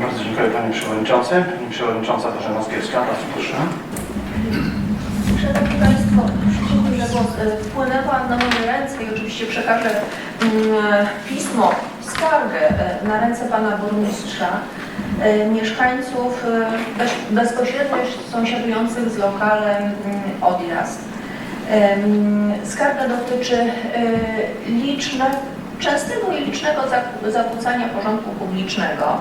Bardzo dziękuję Panie Przewodniczący. Pani Przewodnicząca Bożena Zgierska, bardzo proszę. Szanowni Państwo, dziękuję za głos. E, Wpłynęła na moje ręce i oczywiście przekażę mm, pismo, skargę e, na ręce Pana Burmistrza, e, mieszkańców bez, bezpośrednio sąsiadujących z lokalem mm, Odjazd. Skarga dotyczy liczne, częstego i licznego zak- zakłócania porządku publicznego,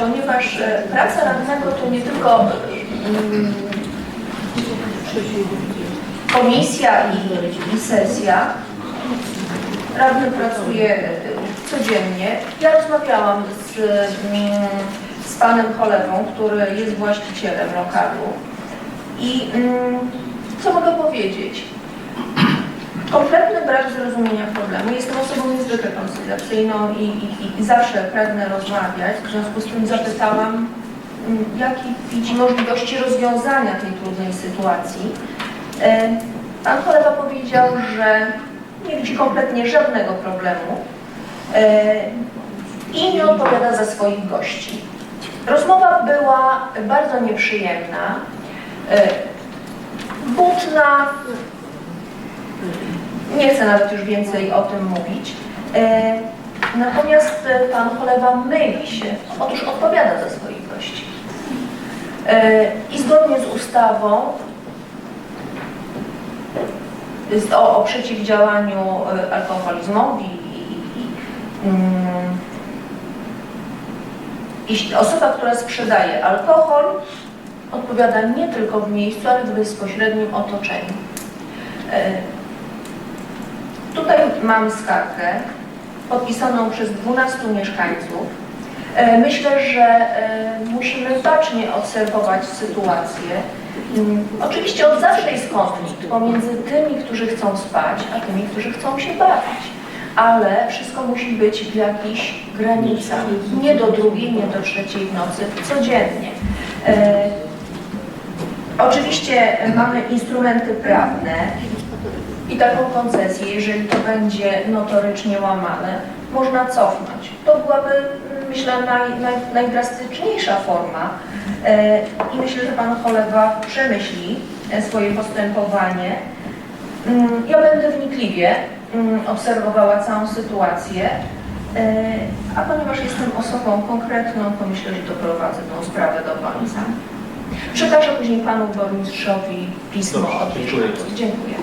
ponieważ e, praca radnego to nie tylko mm, komisja i, i sesja. Radny pracuje e, codziennie. Ja rozmawiałam z, mm, z panem Cholewą, który jest właścicielem lokalu. I mm, co mogę powiedzieć? Kompletny brak zrozumienia problemu. Jestem osobą niezwykle koncyliacyjną i, i, i zawsze pragnę rozmawiać. W związku z tym zapytałam, mm, jakie widzi możliwości rozwiązania tej trudnej sytuacji. E, Pan kolega powiedział, że nie widzi kompletnie żadnego problemu e, i nie odpowiada za swoich gości. Rozmowa była bardzo nieprzyjemna, e, butna, nie chcę nawet już więcej o tym mówić. E, Natomiast e, pan Cholewa myli się, otóż odpowiada za swoich gości. E, I zgodnie z ustawą o, o przeciwdziałaniu alkoholizmowi i, mm, osoba, która sprzedaje alkohol, odpowiada nie tylko w miejscu, ale w bezpośrednim otoczeniu. Mam skargę podpisaną przez 12 mieszkańców. E, Myślę, że e, musimy bacznie obserwować sytuację. Mm, Oczywiście od zawsze jest konflikt pomiędzy tymi, którzy chcą spać, a tymi, którzy chcą się bawić. Ale wszystko musi być w jakichś granicach. Nie do drugiej, nie do trzeciej w nocy, codziennie. E, Oczywiście mamy instrumenty prawne i taką koncesję, jeżeli to będzie notorycznie łamane, można cofnąć. To byłaby, myślę, naj, naj, najdrastyczniejsza forma E, i myślę, że Pan Cholewa przemyśli e, swoje postępowanie. Mm, Ja będę wnikliwie mm, obserwowała całą sytuację, E, a ponieważ jestem osobą konkretną, to myślę, że doprowadzę tą sprawę do końca. Przekażę później Panu Burmistrzowi pismo Dobrze, od dziękuję. Dziękuję.